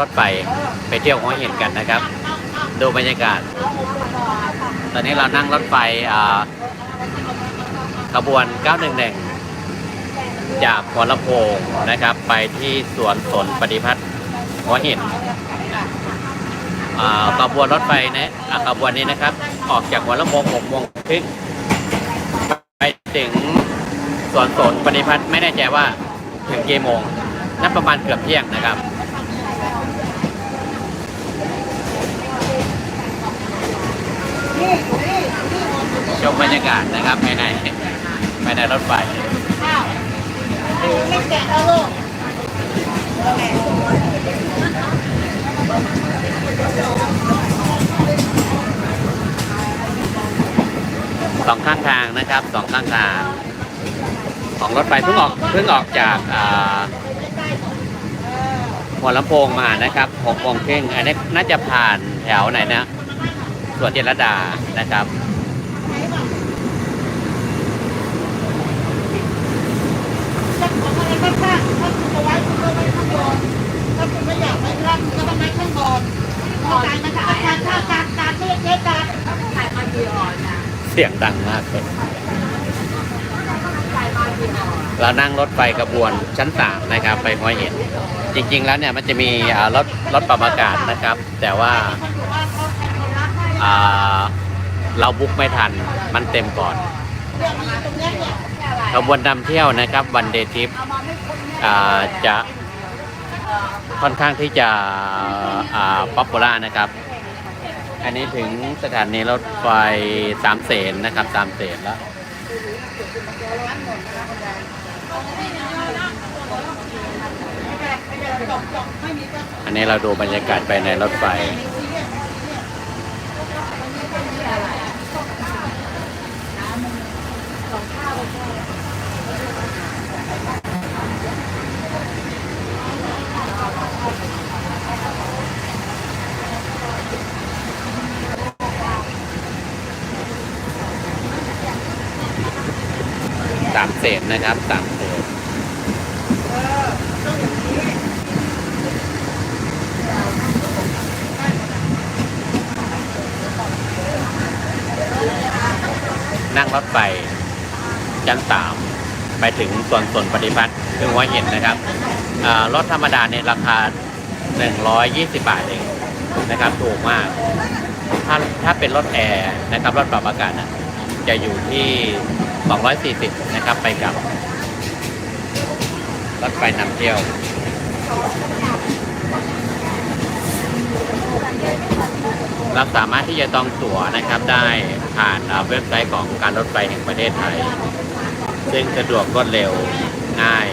รถไฟไปเที่ยวหัวหินกันนะครับ ดูบรรยากาศ ตอนนี้เรานั่งรถไฟขบวน 911 จากหัวลำโพงนะครับ ไปที่สวนสนปฏิพัฒน์หัวหินขบวนรถไฟนะขบวนนี้นะครับ ออกจากหัวลำโพง6โมงครึ่งไปถึงสวนสนปฏิพัฒน์ไม่แน่ใจว่าถึงกี่โมงน่าประมาณเกือบเที่ยงนะครับ ชมบรรยากาศนะครับภายในภายในรถไฟไม่แกะแล้วลูกสองข้างทางนะครับสองข้างทาง ของรถไฟเพิ่งออกเพิ่งออกจากหัวลำโพงมานะครับหกโมงครึ่งอันนี้น่าจะผ่านแถวไหนนะ สวนเจรดานะครับจะของอะไรข้างๆถ้าคุณจะไว้คุณก็ไว้ข้างบนถ้าคุณไม่อยากไว้ข้างคุณก็ต้องไว้ข้างบนการมาจากการถ้าการการไม่เล็กๆการขายมากี่ออนนะเสียงดังมากเลยเรานั่งรถไฟกระบวนชั้นสามนะครับ ไปหัวหินจริง ๆ แล้วเนี่ยมันจะมีรถรถปรับอากาศนะครับ แต่ว่า เราบุ๊กไม่ทันมันเต็มก่อนขบวนนำเที่ยวนะครับวันเดทริปจะค่อนข้างที่จะป๊อปปูล่านะครับ อันนี้ถึงสถานีรถไฟสามเสนนะครับสามเสนแล้วอันนี้เราดูบรรยากาศไปในรถไฟ สามเศษนะครับสามเศษนั่งรถไฟชั้นสามไปถึงส่วนส่วนปฏิพัฒน์คือหัวเห็นนะครับรถธรรมดาเนี่ยราคา 120 บาทเองนะครับถูกมาก ถ้าถ้าเป็นรถแอร์นะครับรถปรับอากาศนะ จะอยู่ที่ 240 นะครับ ไปกับรถไฟนำเที่ยว เราสามารถที่จะจองตั๋วนะครับได้ผ่านเว็บไซต์ของการรถไฟแห่งประเทศไทย ซึ่งสะดวกรวดเร็วง่าย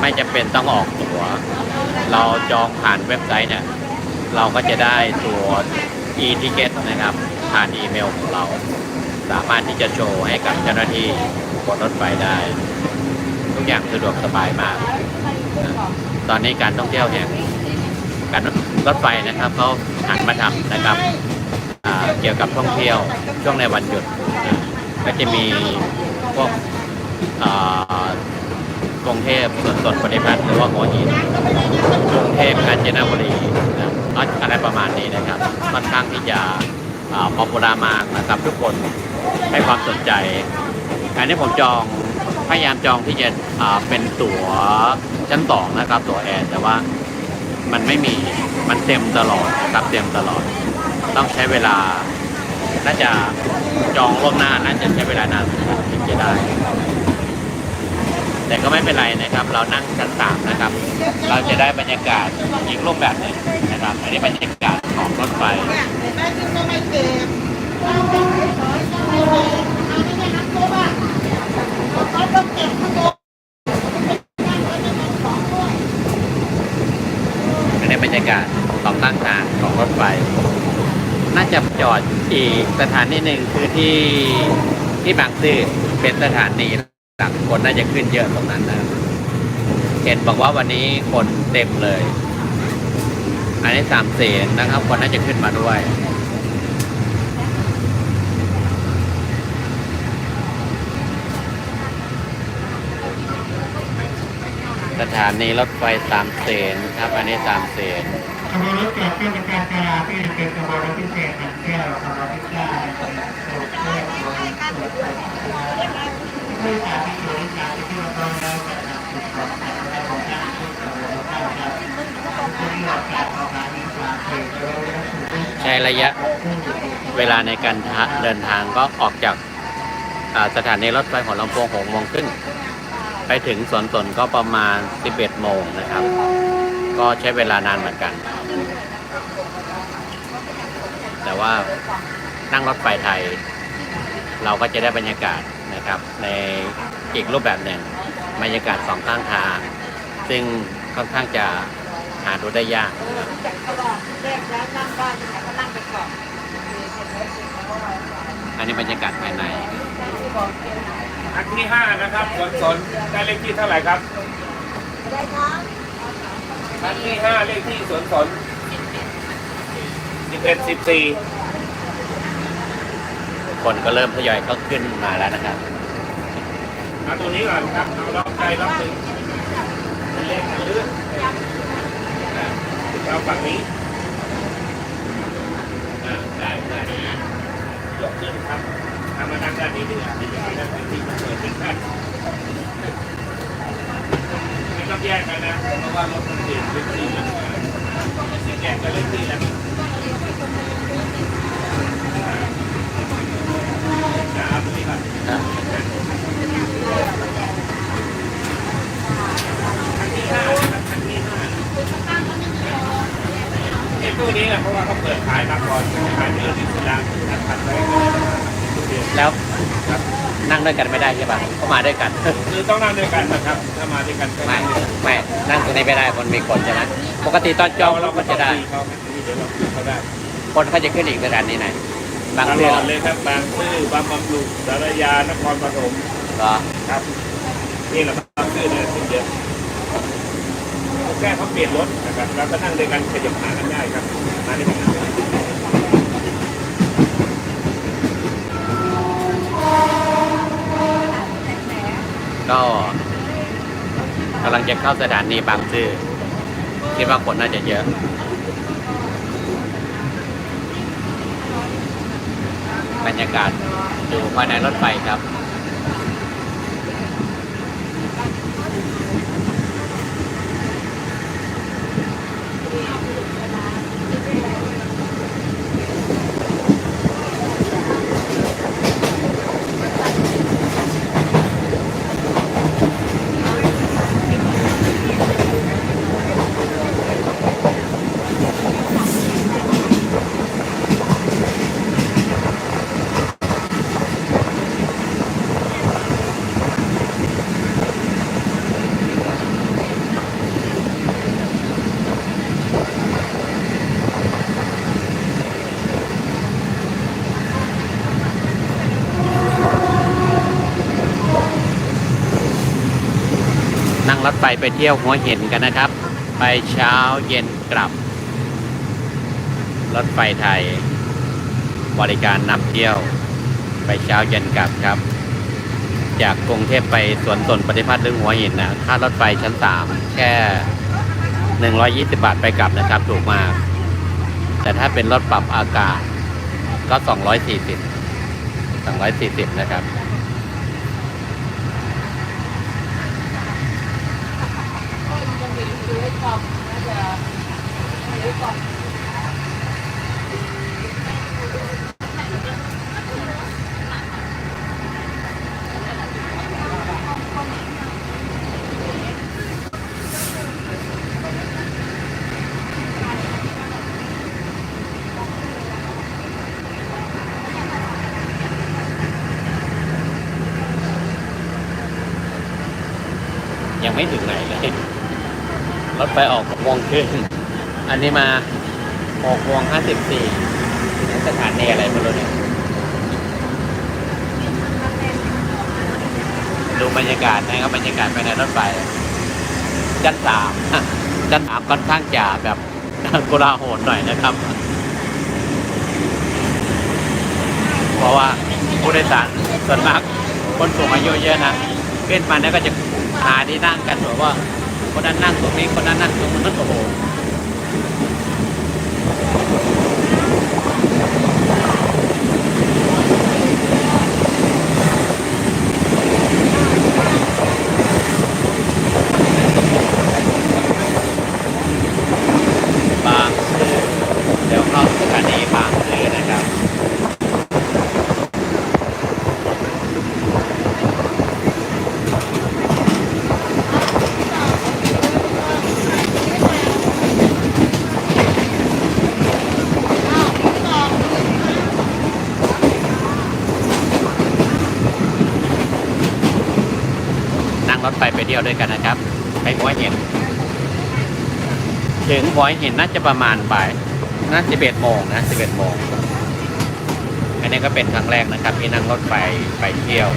ไม่จำเป็นต้องออกตั๋ว เราจองผ่านเว็บไซต์เนี่ย เราก็จะได้ตั๋ว e-ticket นะครับ ผ่านอีเมลของเรา สามารถที่จะโชว์ให้กับเจ้าหน้าที่บนรถไฟได้ ทุกอย่างสะดวกสบายมาก ตอนนี้การท่องเที่ยวแห่งการรถไฟนะครับเขาหันมาทำนะครับเกี่ยวกับท่องเที่ยวช่วงในวันหยุด ก็จะมีพวกกรุงเทพสวนสดปฏิพัฒน์หรือว่าหัวหินกรุงเทพกาญจนบุรีนะอะไรประมาณนี้นะครับค่อนข้างที่จะ พอปูลามากนะครับทุกคนให้ความสนใจอันนี้ผมจองพยายามจองที่จะอ่าเป็นตั๋วชั้นสองนะครับตั๋วแอร์แต่ว่ามันไม่มีมันเต็มตลอดนะครับเต็มตลอด ต้องใช้เวลา น่าจะจองล่วงหน้าน่าจะใช้เวลานานถึงจะได้ แต่ก็ไม่เป็นไรนะครับ เรานั่งชั้นสามนะครับ เราจะได้บรรยากาศอีกรูปแบบหนึ่งนะครับ อันนี้บรรยากาศของรถไฟ เนี่ยเห็นไหมที่ก็ไม่เก็บเอาไม่ใช่น้ำซุปอะเขาต้องเก็บข้างบน อันนี้บรรยากาศของข้างทางของรถไฟ น่าจะจ อีกสถานีหนึ่งคือที่ที่บางซื่อเป็นสถานีหลักคนน่าจะขึ้นเยอะตรงนั้นนะเห็นบอกว่าวันนี้คนเต็มเลย อันนี้สามเสนนะครับ คนน่าจะขึ้นมาด้วยสถานีรถไฟสามเสนครับ อันนี้สามเสน ขบวนรถจากเครื่องประการจราที่เป็นขบวนรถพิเศษหางแก้วขบวนที่เก้าโศกแก้วโศกโศกผู้สาธิตโดยสาธิตที่เราต้องแล้วกับทางสุของทางเราของทางผู้ขบวนรถเก้าครับผู้ที่ออกจากสถานีสามเสนแล้วแล้วสู่ใช้ระยะเวลาในการเดินทางก็ออกจากาสถานีรถไฟหัวลำโพงหกโมงครึ่งไปถึงสวนสนก็ประมาณ 11 โมงนะครับ ก็ใช้เวลานานเหมือนกัน แต่ว่านั่งรถไฟไทย เราก็จะได้บรรยากาศนะครับ ในอีกรูปแบบหนึ่งบรรยากาศสองข้างทาง ซึ่งค่อนข้างจะหาดูได้ยากอันนี้บรรยากาศภายในอันที่ห้านะครับสวนสนได้เลขที่เท่าไหร่ครับได้คะ อันที่ห้าเลขที่สวนสนสิบเอ็ดสิบสี่คนก็เริ่มทยอยเข้าขึ้นมาแล้วนะครับเอาตัวนี้ก่อนครับเอาล็อกใจล็อกหนึ่งเป็นเลขอันลื่นอ่าเอาฝั่งนี้อ่าได้ได้ยกขึ้นครับทำมาทางด้านนี้ดีกว่าที่จะให้ด้านที่มันเปิดขึ้นกันไม่ต้องแยกกันนะเพราะว่ารถมัน เปลี่ยนเลขที่มันสิแกกันเลขที่แล้วอ่าเอาตัวนี้ก่อนครั้งที่ห้านะครับครั้งที่ห้าไอ้ตู้นี้นะเพราะว่าเขาเปิดขายมาก่อนขายเมื่อที่สุดาถัดไปก็ได้มาตู้เดียว แล้วครับนั่งด้วยกันไม่ได้ใช่ปะก็มาด้วยกันคือต้องนั่งด้วยกันนะครับ ถ้ามาด้วยกันก็ไม่ไม่นั่งตรงนี้ไม่ได้คนมีคนใช่ไหมปกติตอนจองเราเราก็ก็จะจะได้ได้เขาเดี๋ยวเราเขาได้ คนเขาจะขึ้นอีกสถานีไหนบางตเรื่ลอองดเลยครับบางซื่อบางบำรุงสารยานครปฐมเหรอครับนี่แหละครับบางซื่อเนี่ยสุดเยอะแค่เขาเปลี่ยนรถนะครับเราก็นั่งด้วยกันขยับหากันได้ครับมาด้วยกัน ก็กำลังจะเข้าสถานีบางซื่อคิดว่าคนน่าจะเยอะ บรรยากาศอยู่ภายในรถไฟครับ รถไฟไปเที่ยวหัวหินกันนะครับ ไปเช้าเย็นกลับ รถไฟไทย บริการนำเที่ยว ไปเช้าเย็นกลับครับ จากกรุงเทพไปสวนสนปฏิพัฒน์ลึงหัวหินนะค่ารถไฟชั้นสามแค่ 120 บาทไปกลับนะครับ ถูกมาก แต่ถ้าเป็นรถปรับอากาศก็ 240 240 นะครับ ยังมีซื้อให้กล่องน่าจะซื้อกล่อง ยังไม่ถึงไหนเลย รถ ไฟออกหกโมงครึ่งอันนี้มาหกโมงห้าสิบสี่สถานีอะไรไม่รู้เนี่ยดูบรรยากาศนะครับบรรยากาศภายในรถไฟชั้นสามชั้นสามค่อนข้างจะแบบกุลาโหดหน่อยนะครับ เพราะว่าผู้โดยสารส่วนมากคนสูงอายุเยอะนะขึ้นมาเนี่ยก็จะหาที่นั่งกันแบบว่า คนนั้นนั่งตรงนี้คนนั้นนั่งตรงนั้นโอ้โหบางซื่อเดี๋ยวเข้าสถานีบางซื่อนะครับ นั่ง รถไฟไปเที่ยวด้วยกันนะครับไปหัวหินถึงหัวหินน่าจะประมาณบ่ายน่าสิบเอ็ดโมงนะสิบเอ็ดโมงอันนี้ก็เป็นครั้งแรกนะครับ ที่นั่งรถไฟไปเที่ยว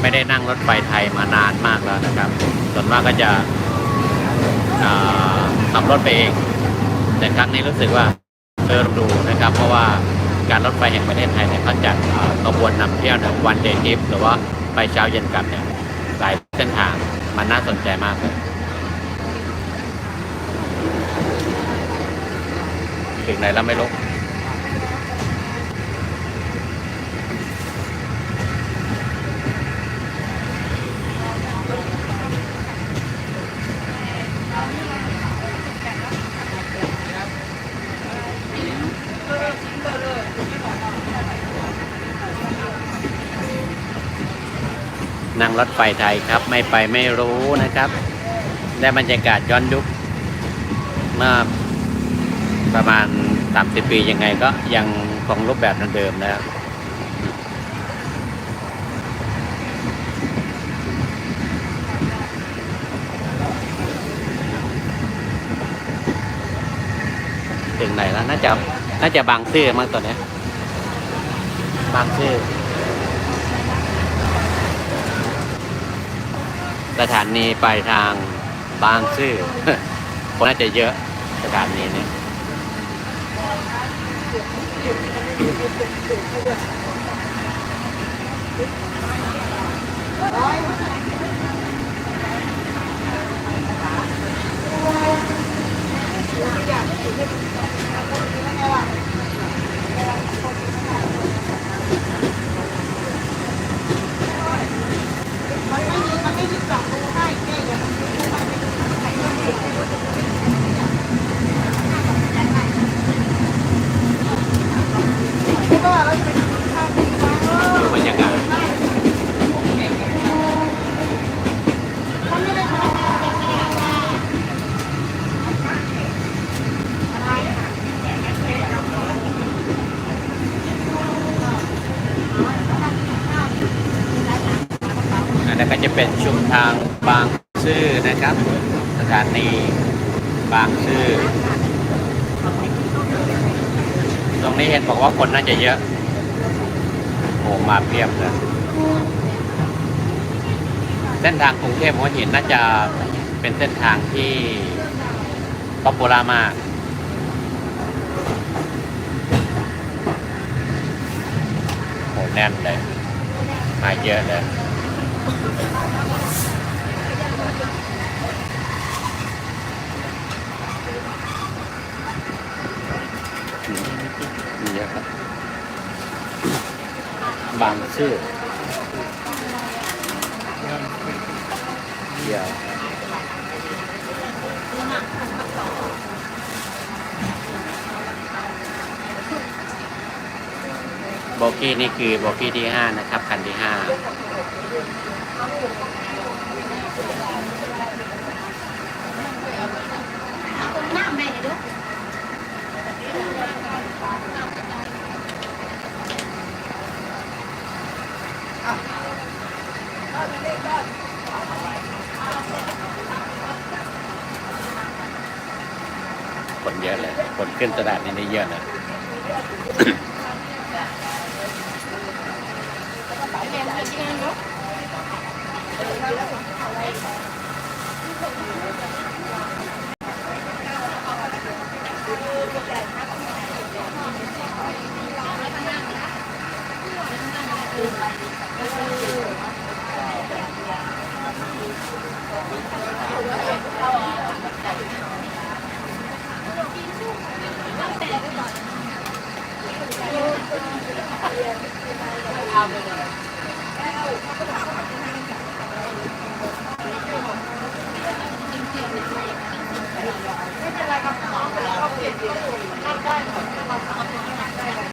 ไม่ได้นั่งรถไฟไทยมานานมากแล้วนะครับ ส่วนมากก็จะขับรถไปเอง แต่ครั้งนี้รู้สึกว่าเออดูนะครับ เพราะว่าการรถไฟแห่งประเทศไทยเนี่ยเขาจัดอ่ากระบวนนำเที่ยวนี่ยวันเดย์ทริปหรือว่าไปเช้าเย็นกลับเนี่ย ลายเส้นทาง มันน่าสนใจมากเลยถึงไหนแล้วไม่รู้ รถไฟไทยครับ ไม่ไปไม่รู้นะครับ ได้บรรยากาศย้อนยุคเมื่อประมาณ 30 ปียังไงก็ยังคงรูปแบบเดิมนะครับถึงไหนแล้วน่าจะน่าจะบางซื่อมากตัวเนี้บางซื่อ สถานีปลายทางบางซื่อคนน่าจะเยอะสถานีนี้ไม่มีมันไม่มีกล่องดูให้แค่อย่างนี้ไม่ว่าเราจะไปกินข้าวที่ร้านเออ ดูบรรยากาศ เขาไม่ได้ทำเป็นขนาดว่า อันนั้นก็จะ เป็นชุมทางบางซื่อนะครับ สถานีบางซื่อตรงนี้เห็นบอกว่าคนน่าจะเยอะโอ้มาเพียบเลยเส้นทางกรุงเทพหัวหินน่าจะเป็นเส้นทางที่ป๊อปปูล่ามากโหแน่นเลยมาเยอะเลย นี่ครับ บางซื่อเดี๋ยวโบกี้นี่คือโบกี้ที่ห้านะครับ คันที่ห้า คนเยอะเลย คนขึ้นตลาดนี้ได้เยอะเล ไม่เป็นไรครับน้องเป็นไรเขาเปลี่ยนเปลี่ยน